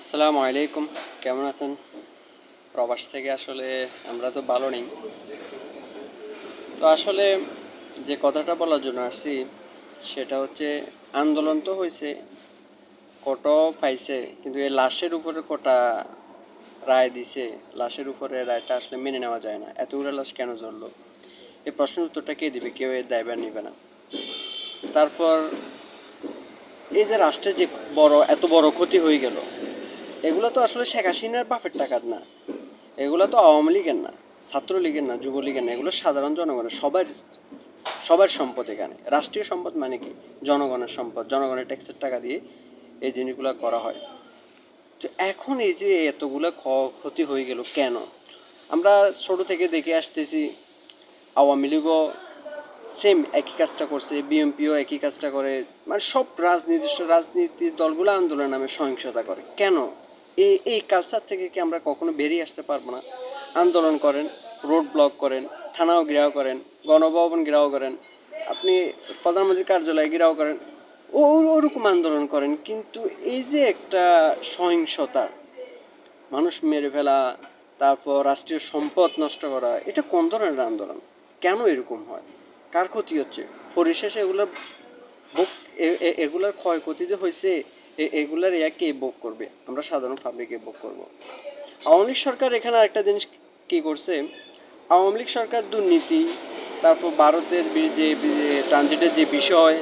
আসসালামু আলাইকুম। কেমন আছেন? প্রবাস থেকে আসলে আমরা তো ভালো নেই। তো আসলে যে কথাটা বলার জন্য আসছি, সেটা হচ্ছে আন্দোলন তো হয়েছে কত পাইছে কিন্তু এই লাশের উপরে কটা রায় দিছে, লাশের উপরে রায়টা আসলে মেনে নেওয়া যায় না। এতগুলো লাশ কেন জ্বললো? এই প্রশ্নের উত্তরটা কে দিবে? কেউ এর দায়ভার নিবে না। তারপর এই যে রাষ্ট্রে যে বড়, এত বড় ক্ষতি হয়ে গেল এগুলো তো আসলে শেখ হাসিনার বাপের টাকার না। এগুলো তো আওয়ামী লীগের না, ছাত্রলীগের না, যুবলীগের না, এগুলো সাধারণ জনগণের, সবার সবার সম্পদ এখানে। রাষ্ট্রীয় সম্পদ মানে কি? জনগণের সম্পদ, জনগণের ট্যাক্সের টাকা দিয়ে এই জিনিসগুলো করা হয়। তো এখন এই যে এতগুলো ক্ষতি হয়ে গেল কেন? আমরা ছোট থেকে দেখে আসতেছি, আওয়ামী লীগও সেম একই কাজটা করছে বিএনপিও একই কাজটা করে। মানে সব রাজনীতির রাজনীতির দলগুলো আন্দোলন নামে সহিংসতা করে। কেন? এই এই কালচার থেকে কি আমরা কখনো বেরিয়ে আসতে পারব না? আন্দোলন করেন রোড ব্লক করেন, থানাও ঘেরাও করেন, গণভবন ঘেরাও করেন, আপনি প্রধানমন্ত্রীর কার্যালয়ে ঘেরাও করেন, ও ওরকম আন্দোলন করেন। কিন্তু এই যে একটা সহিংসতা, মানুষ মেরে ফেলা, তারপর রাষ্ট্রীয় সম্পদ নষ্ট করা, এটা কোন ধরনের আন্দোলন? কেন এরকম হয়? কার ক্ষতি হচ্ছে? পরিশেষে এগুলোর এগুলার ক্ষয়ক্ষতি যে হয়েছে এগুলার ইয়া কে ভোগ করবে? আমরা সাধারণ পাবলিকে ভোগ করব। আওয়ামী লীগ সরকার এখানে একটা জিনিস কি করছে? আওয়ামী লীগ সরকার দুর্নীতি, তারপর ভারতের যে ট্রানজিটের যে বিষয়,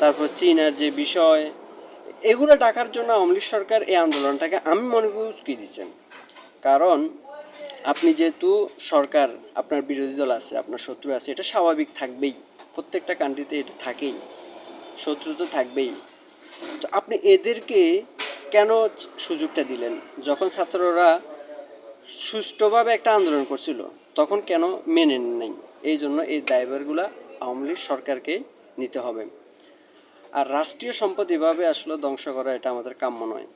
তারপর চীনের যে বিষয়, এগুলো ডাকার জন্য আওয়ামী লীগ সরকার এই আন্দোলনটাকে আমি মনে করি উস্কি দিচ্ছেন কারণ আপনি যেহেতু সরকার, আপনার বিরোধী দল আছে, আপনার শত্রু আছে, এটা স্বাভাবিক থাকবেই। প্রত্যেকটা কান্ট্রিতে এটা থাকেই। শত্রু তো থাকবেই। তো আপনি এদেরকে কেন সুযোগটা দিলেন? যখন ছাত্ররা সুষ্ঠুভাবে একটা আন্দোলন করছিল, তখন কেন মেনে নাই এই জন্য এই দায়ভারগুলা আওয়ামী লীগ সরকারকে নিতে হবে। আর রাষ্ট্রীয় সম্পদ এভাবে আসলে ধ্বংস করা এটা আমাদের কাম্য নয়।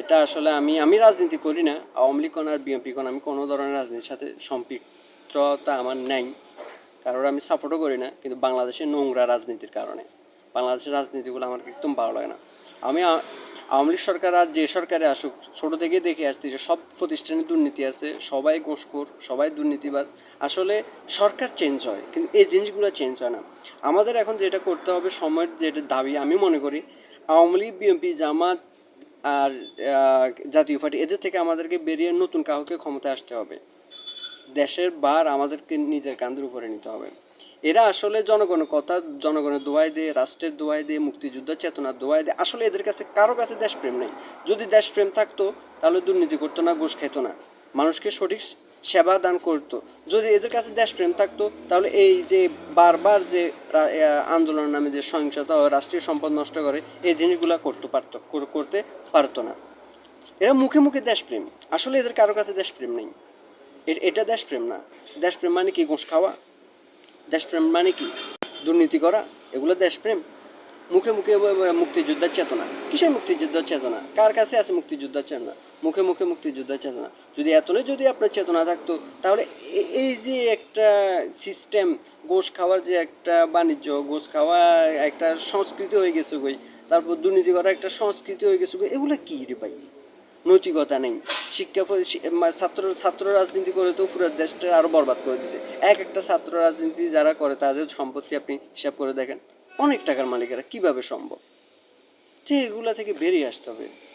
এটা আসলে আমি আমি রাজনীতি করি না। আওয়ামী লীগ আর বিএনপি কোন, আমি কোনো ধরনের রাজনীতির সাথে সম্পৃক্ততা আমার নাই। কারণ আমি সাপোর্টও করি না, কিন্তু বাংলাদেশের নোংরা রাজনীতির কারণে। বাংলাদেশের রাজনীতিগুলো আমার একদম ভালো লাগে না। আমি আওয়ামী লীগ সরকার আর যে সরকারে আসুক, ছোট থেকে দেখে আসছি যে সব প্রতিষ্ঠানে দুর্নীতি আছে, সবাই ঘুষখোর, সবাই দুর্নীতিবাজ, আসলে সরকার চেঞ্জ হয়, কিন্তু এই জিনিসগুলো চেঞ্জ হয় না। আমাদের এখন যেটা করতে হবে, সময়ের যেটা দাবি আমি মনে করি, আওয়ামী লীগ, বিএনপি, জামাত আর জাতীয় পার্টি, এদের থেকে আমাদেরকে বেরিয়ে নতুন কাউকে ক্ষমতায় আসতে হবে। দেশের বার আমাদেরকে নিজের কাঁধের উপরে নিতে হবে। এরা আসলে জনগণের কথা, জনগণের দোয়াই দিয়ে, রাষ্ট্রের দোয়াই দিয়ে, মুক্তিযুদ্ধ চেতনার দোয়াই দিয়ে। আসলে এদের কাছে কারও কাছে দেশপ্রেম নেই। যদি দেশপ্রেম থাকতো, তাহলে দুর্নীতি করতো না, ঘুষ খেতো না। মানুষকে সঠিক সেবা দান করতো। যদি এদের কাছে দেশপ্রেম থাকতো, তাহলে এই যে বারবার যে আন্দোলনের নামে যে সহিংসতা ও রাষ্ট্রীয় সম্পদ নষ্ট করে, এই জিনিসগুলো করতে পারতো, কর- করতে পারতো না। এরা মুখে মুখে দেশপ্রেম। আসলে এদের কারও কাছে দেশপ্রেম নেই। এটা দেশপ্রেম না। দেশপ্রেম মানে কি? ঘুষ খাওয়া? দেশপ্রেম মানে কি? দুর্নীতি করা, এগুলো দেশপ্রেম। মুখে মুখে মুক্তিযোদ্ধার চেতনা। কিসের মুক্তিযোদ্ধার চেতনা? কার কাছে আছে মুক্তিযোদ্ধার চেতনা? মুখে মুখে মুক্তিযোদ্ধার চেতনা। যদি এতটাই যদি আপনার চেতনা থাকতো, তাহলে এই যে একটা সিস্টেম গোশ খাওয়ার যে একটা বাণিজ্য, গোশ খাওয়া একটা সংস্কৃতি হয়ে গেছে গই, তারপর দুর্নীতি করার একটা সংস্কৃতি হয়ে গেছে এগুলো কী রে ভাই? নৈতিকতা নেই। শিক্ষা ছাত্র ছাত্র রাজনীতি করে তো পুরো দেশটা আরও বরবাদ করে দিছে। এক একটা ছাত্র রাজনীতি যারা করে তাদের সম্পত্তি আপনি হিসাব করে দেখেন। অনেক টাকার মালিকেরা কীভাবে সম্ভব? ঠিক এগুলা থেকে বেরিয়ে আসতে হবে।